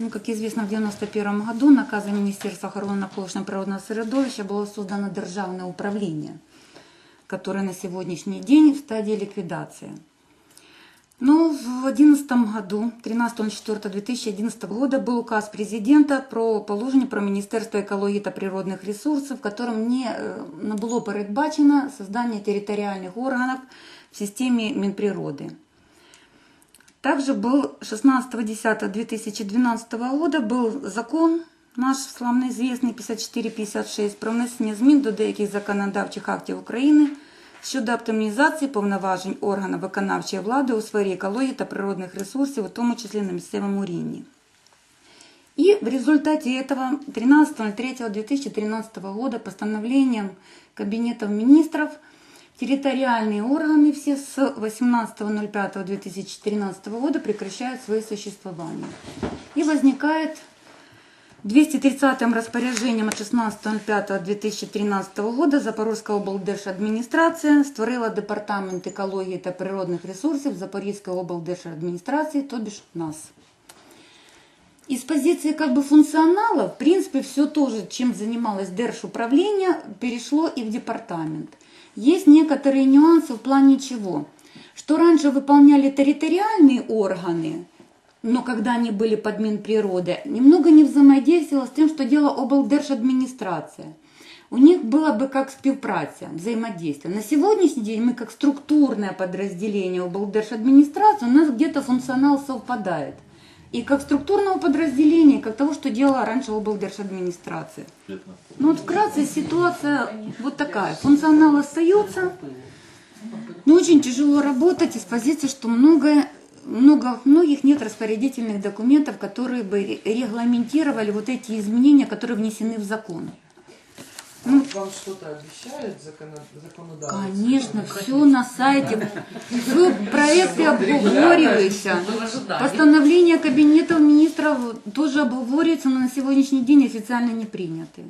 Ну, как известно, в 1991 году наказом Министерства охраны навколишнего природного средовища было создано Державное управление, которое на сегодняшний день в стадии ликвидации. Но в 2011 году, 13.04.2011 года, был указ президента про положення про Міністерство екології та природних ресурсів, в котором не, е, не було передбачено создание територіальних органів в системі Мінприроди. Также был 16.10.2012 года был закон наш славно известный 5456 про внесення змін до деяких законодавчих актів України щодо оптимізації повноважень органів виконавчої влади у сфері екології та природних ресурсів, у тому числі на місцевому рівні. И в результате этого 13.03.2013 года постановлением Кабинета министров территориальные органы все с 18.05.2014 года прекращают свое существование. И возникает 230-м распоряжением от 16.05.2013 года Запорізька облдержадміністрація створила департамент екології та природних ресурсів Запорізької облдержадміністрації, то бишь нас. Из позиции как бы функционала, в принципе, все то же, чем занималось Держуправление, перешло и в департамент. есть некоторые нюансы в плане чего? Что раньше выполняли территориальные органы, но когда они были под Минприроды, немного не взаимодействовало с тем, что делала облдержадминистрация. У них было бы как співпраця, взаимодействие. На сегодняшний день мы как структурное подразделение облдержадминистрации, у нас где-то функционал совпадает. И как структурного подразделения, как того, что делала раньше облдержадминистрация. Ну вот вкратце ситуация вот такая. Функционал остается, но очень тяжело работать из позиции, что много, много, многих нет распорядительных документов, которые бы ре- регламентировали вот эти изменения, которые внесены в закон. Ну, Вам что-то обещают законо- законодавцы? Конечно, все на сайте, все проекты обговариваются. Постановления кабинетов министров тоже обговариваются, но на сегодняшний день официально не приняты.